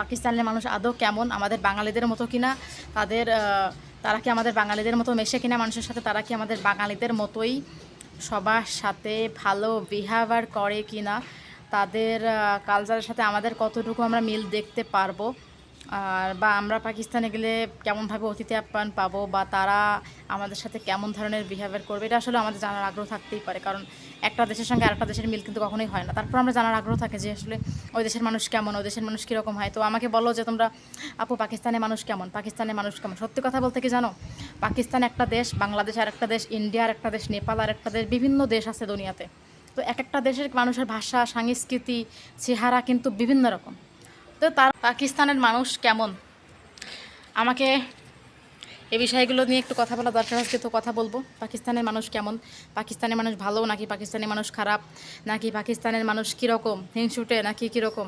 পাকিস্তানের মানুষ আদৌ কেমন? আমাদের বাঙালিদের মতো কিনা? তাদের তারা কি আমাদের বাঙালিদের মতো মেশে কিনা? মানুষের সাথে তারা কি আমাদের বাঙালিদের মতোই? সবার সাথে ভালো বিহেভার করে কিনা? তাদের কালচারের সাথে আমাদের কতটুকু আমরা মিল দেখতে পারব? আর বা আমরা পাকিস্তানে গেলে কেমনভাবে অতিথি আপ্যায়ন পাবো বা তারা আমাদের সাথে কেমন ধরনের বিহেভিয়ার করবে, এটা আসলে আমাদের জানার আগ্রহ থাকতেই পারে। কারণ একটা দেশের সঙ্গে আরেকটা দেশের মিল কিন্তু কখনোই হয় না। তারপর আমরা জানার আগ্রহ থাকে যে আসলে ওই দেশের মানুষ কেমন, ওই দেশের মানুষ কীরকম হয়। তো আমাকে বলো যে তোমরা, আপু, পাকিস্তানের মানুষ কেমন? পাকিস্তানের মানুষ কেমন? সত্যি কথা বলতে কি জানো? পাকিস্তান একটা দেশ, বাংলাদেশ আর একটা দেশ, ইন্ডিয়া আর একটা দেশ, নেপাল আর একটা দেশ, বিভিন্ন দেশ আছে দুনিয়াতে। তো এক একটা দেশের মানুষের ভাষা, সংস্কৃতি, চেহারা কিন্তু বিভিন্ন রকম। তো তার পাকিস্তানের মানুষ কেমন? আমাকে এই বিষয়গুলো নিয়ে একটু কথা বলা দরকার আজকে তো কথা বলব। পাকিস্তানের মানুষ কেমন? পাকিস্তানের মানুষ ভালো নাকি পাকিস্তানের মানুষ খারাপ? নাকি পাকিস্তানের মানুষ কীরকম? হিংসুটে নাকি কীরকম?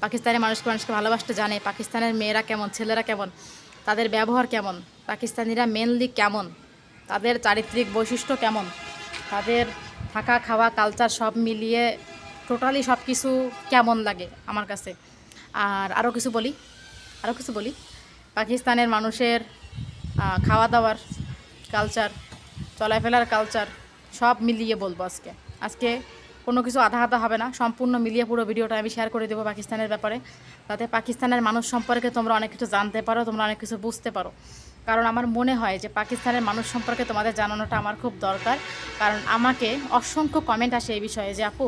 পাকিস্তানের মানুষকে মানুষকে ভালোবাসতে জানে? পাকিস্তানের মেয়েরা কেমন? ছেলেরা কেমন? তাদের ব্যবহার কেমন? পাকিস্তানিরা মেনলি কেমন? তাদের চারিত্রিক বৈশিষ্ট্য কেমন? তাদের থাকা, খাওয়া কালচার সব মিলিয়ে টোটালি সব কিছু কেমন লাগে আমার কাছে? আর আরও কিছু বলি আরও কিছু বলি। পাকিস্তানের মানুষের খাওয়া দাওয়ার কালচার চলাফেরার কালচার সব মিলিয়ে বলব আজকে। আজকে কোনো কিছু আধা আধা হবে না, সম্পূর্ণ মিলিয়ে পুরো ভিডিওটা আমি শেয়ার করে দেবো পাকিস্তানের ব্যাপারে। তাতে পাকিস্তানের মানুষ সম্পর্কে তোমরা অনেক কিছু জানতে পারো, তোমরা অনেক কিছু বুঝতে পারো। কারণ আমার মনে হয় যে পাকিস্তানের মানুষ সম্পর্কে তোমাদের জানানোটা আমার খুব দরকার। কারণ আমাকে অসংখ্য কমেন্ট আসে এই বিষয়ে যে, আপু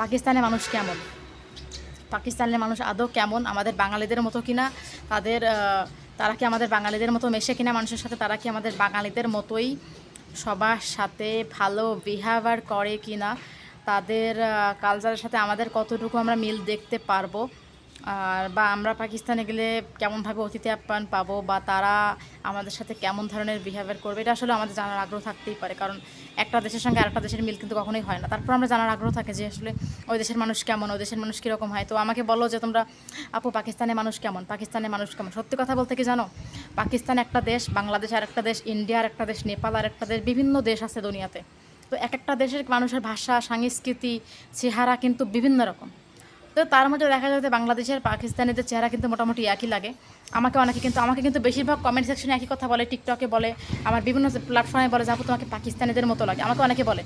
পাকিস্তানের মানুষ কেমন? পাকিস্তানের মানুষ আদৌ কেমন? আমাদের বাঙালিদের মতো কিনা? তাদের তারা কি আমাদের বাঙালিদের মতো মেশে কিনা মানুষের সাথে? তারা কি আমাদের বাঙালিদের মতোই সবার সাথে ভালো বিহেভার করে কিনা? তাদের কালচারের সাথে আমাদের কতটুকু আমরা মিল দেখতে পারব? আর বা আমরা পাকিস্তানে গেলে কেমনভাবে অতিথি আপ্যায়ন পাবো বা তারা আমাদের সাথে কেমন ধরনের বিহেভিয়ার করবে, এটা আসলে আমাদের জানার আগ্রহ থাকতেই পারে। কারণ একটা দেশের সঙ্গে আরেকটা দেশের মিল কিন্তু কখনোই হয় না। তারপর আমরা জানার আগ্রহ থাকে যে আসলে ওই দেশের মানুষ কেমন, ওই দেশের মানুষ কীরকম হয়। তো আমাকে বলো যে তোমরা, আপু পাকিস্তানের মানুষ কেমন? পাকিস্তানের মানুষ কেমন? সত্যি কথা বলতে কি জানো? পাকিস্তান একটা দেশ, বাংলাদেশ আর একটা দেশ, ইন্ডিয়া আর একটা দেশ, নেপাল আর একটা দেশ, বিভিন্ন দেশ আছে দুনিয়াতে। তো এক একটা দেশের মানুষের ভাষা, সংস্কৃতি, চেহারা কিন্তু বিভিন্ন রকম। তো তার মধ্যে দেখা যায় যে বাংলাদেশের পাকিস্তানিদের চেহারা কিন্তু মোটামুটি একই লাগে। আমাকে অনেকে কিন্তু, আমাকে কিন্তু বেশিরভাগ কমেন্ট সেকশনে একই কথা বলে টিকটকে বলে, আমার বিভিন্ন প্ল্যাটফর্মে বলে যে, আপু, তোমাকে পাকিস্তানিদের মতো লাগে। আমাকে অনেকে বলে।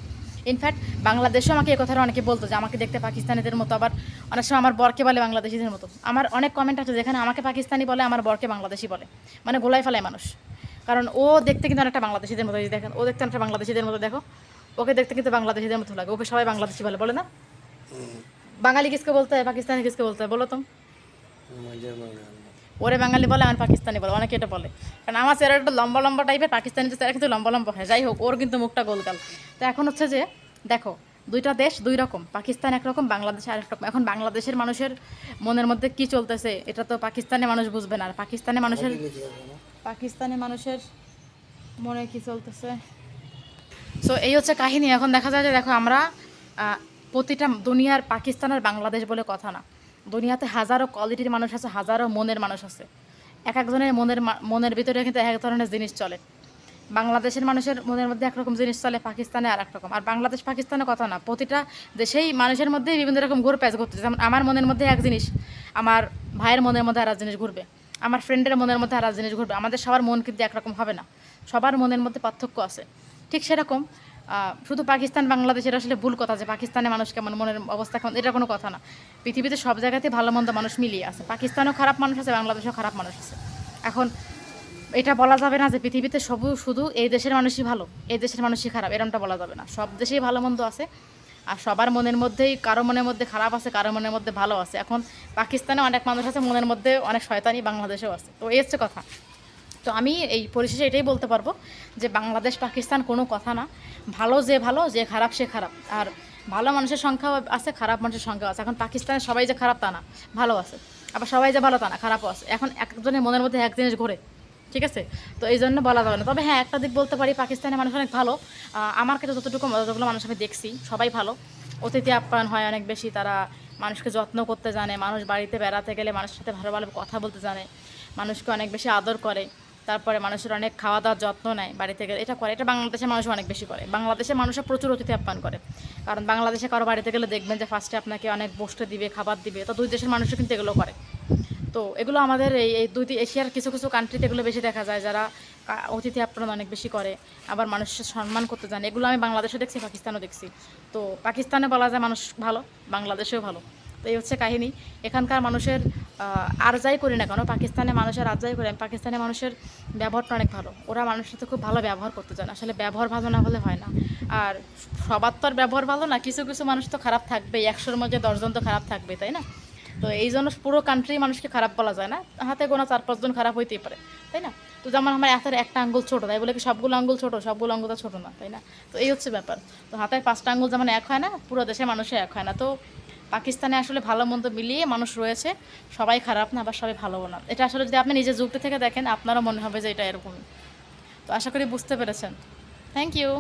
ইনফ্যাক্ট বাংলাদেশেও আমাকে এই কথাটা অনেকে বলতো যে, আমাকে দেখতে পাকিস্তানিদের মতো। আবার অনেক সময় আমার বরকে বলে বাংলাদেশিদের মতো। আমার অনেক কমেন্ট আছে যেখানে আমাকে পাকিস্তানি বলে, আমার বরকে বাংলাদেশি বলে। মানে গোলাই ফেলায় মানুষ। কারণ ও দেখতে কিন্তু অনেকটা বাংলাদেশিদের মতো। দেখেন, ও দেখতে অনেকটা বাংলাদেশিদের মতো। দেখো, ওকে দেখতে কিন্তু বাংলাদেশিদের মতো লাগে। ওকে সবাই বাংলাদেশি বলে বলে না? বাঙালি কিসকে বলতে হয় পাকিস্তানি কিসকে বলতে হয় বলো তো। ওরে বাঙালি বলে আমার পাকিস্তানি বলে অনেকে এটা বলে। কারণ আমার সেরা একটু লম্বা লম্বা টাইপের পাকিস্তানি সেরা কিন্তু লম্বা লম্বা হয়। যাই হোক ওর কিন্তু মুখটা গোলকাল তো এখন হচ্ছে যে দেখো দুইটা দেশ দুই রকম পাকিস্তান একরকম বাংলাদেশ আরেক রকম। এখন বাংলাদেশের মানুষের মনের মধ্যে কি চলতেছে এটা তো পাকিস্তানে মানুষ বুঝবে না। আর পাকিস্তানে মানুষের পাকিস্তানে মানুষের মনে কি চলতেছে? সো এই হচ্ছে কাহিনী। এখন দেখা যায় যে দেখো আমরা প্রতিটা দুনিয়ার পাকিস্তান আর বাংলাদেশ বলে কথা না। দুনিয়াতে হাজারো কোয়ালিটির মানুষ আছে, হাজারো মনের মানুষ আছে। এক একজনের মনের মনের ভিতরে কিন্তু এক এক ধরনের জিনিস চলে। বাংলাদেশের মানুষের মনের মধ্যে একরকম জিনিস চলে, পাকিস্তানে আর একরকম। আর বাংলাদেশ পাকিস্তানের কথা না, প্রতিটা দেশেই মানুষের মধ্যেই বিভিন্ন রকম ঘুর প্যাচ ঘুরতে যেমন আমার মনের মধ্যে এক জিনিস, আমার ভাইয়ের মনের মধ্যে আর জিনিস ঘুরবে। আমার ফ্রেন্ডের মনের মধ্যে আর জিনিস ঘুরবে। আমাদের সবার মন কিন্তু একরকম হবে না। সবার মনের মধ্যে পার্থক্য আছে। ঠিক সেরকম শুধু পাকিস্তান, বাংলাদেশের আসলে ভুল কথা যে পাকিস্তানের মানুষ কেমন, মনের অবস্থা কেমন, এটা কোনো কথা না। পৃথিবীতে সব জায়গাতেই ভালো মন্দ মানুষ মিলিয়ে আছে। পাকিস্তানেও খারাপ মানুষ আছে, বাংলাদেশেও খারাপ মানুষ আছে। এখন এটা বলা যাবে না যে পৃথিবীতে সবু, শুধু এই দেশের মানুষই ভালো, এই দেশের মানুষই খারাপ, এরমটা বলা যাবে না। সব দেশেই ভালো মন্দ আছে, আর সবার মনের মধ্যেই, কারও মনের মধ্যে খারাপ আছে, কারও মনের মধ্যে ভালো আছে। এখন পাকিস্তানে অনেক মানুষ আছে, মনের মধ্যে অনেক শয়তানি, বাংলাদেশেও আছে। তো এই হচ্ছে কথা। তো আমি এই পরিশেষে এটাই বলতে পারব যে বাংলাদেশ পাকিস্তান কোনো কথা না। ভালো যে ভালো, যে খারাপ সে খারাপ। আর ভালো মানুষের সংখ্যাও আছে, খারাপ মানুষের সংখ্যাও আছে। এখন পাকিস্তানে সবাই যে খারাপ তা না, ভালো আছে। আবার সবাই যে ভালো তা না, খারাপও আছে। এখন একজনের মনের মধ্যে এক জিনিস ঘোরে, ঠিক আছে? তো এই জন্য বলা যাবে না। তবে হ্যাঁ একটা দিক বলতে পারি, পাকিস্তানের মানুষ অনেক ভালো। আমার কাছে যতটুকু, যতগুলো মানুষ আমি দেখছি, সবাই ভালো। অতিথি আপ্যায়ন হয় অনেক বেশি, তারা মানুষকে যত্ন করতে জানে, মানুষ বাড়িতে বেড়াতে গেলে মানুষের সাথে ভালো ভালো কথা বলতে জানে, মানুষকে অনেক বেশি আদর করে। তারপরে মানুষের অনেক খাওয়া দাওয়ার যত্ন নেয় বাড়িতে গেলে এটা করে। এটা বাংলাদেশের মানুষ অনেক বেশি করে। বাংলাদেশের মানুষের প্রচুর অতিথি আপ্যায়ন করে। কারণ বাংলাদেশে কারও বাড়িতে গেলে দেখবেন যে ফার্স্টে আপনাকে অনেক বসতে দিবে, খাবার দিবে। তো দুই দেশের মানুষও কিন্তু এগুলো করে। তো এগুলো আমাদের এই এই দুই এশিয়ার কিছু কিছু কান্ট্রিতে এগুলো বেশি দেখা যায় যারা অতিথি আপ্যায়ন অনেক বেশি করে, আবার মানুষের সম্মান করতে জানে। এগুলো আমি বাংলাদেশে দেখছি, পাকিস্তানও দেখছি। তো পাকিস্তানে বলা যায় মানুষ ভালো, বাংলাদেশেও ভালো। তো এই হচ্ছে কাহিনী। এখানকার মানুষের আর যাই করি না কেন পাকিস্তানে মানুষের আর যাই করি পাকিস্তানের মানুষের ব্যবহারটা অনেক ভালো। ওরা মানুষের সাথে খুব ভালো ব্যবহার করতে জানে আসলে ব্যবহার ভালো না হলে হয় না। আর সবার তো আর ব্যবহার ভালো না, কিছু কিছু মানুষ তো খারাপ থাকবেই। একশোর মধ্যে দশজন তো খারাপ থাকবে তাই না? তো এই জন্য পুরো কান্ট্রি মানুষকে খারাপ বলা যায় না। হাতে গোনা চার, পাঁচজন খারাপ হইতেই পারে, তাই না? তো যেমন আমার হাতের একটা আঙ্গুল ছোটো, তাই বলে কি সবগুলো আঙ্গুল ছোটো? সবগুলো আঙ্গুল তো ছোটো না, তাই না? তো এই হচ্ছে ব্যাপার। তো হাতের পাঁচটা আঙ্গুল যেমন এক হয় না, পুরো দেশের মানুষে এক হয় না। তো পাকিস্তানে আসলে ভালো মন্দ মিলিয়ে মানুষ রয়েছে, সবাই খারাপ না, আবার সবাই ভালোও না। এটা আসলে যদি আপনি নিজের যুক্তি থেকে দেখেন, আপনারও মনে হবে যে এটা এরকমই তো আশা করি বুঝতে পেরেছেন। Thank you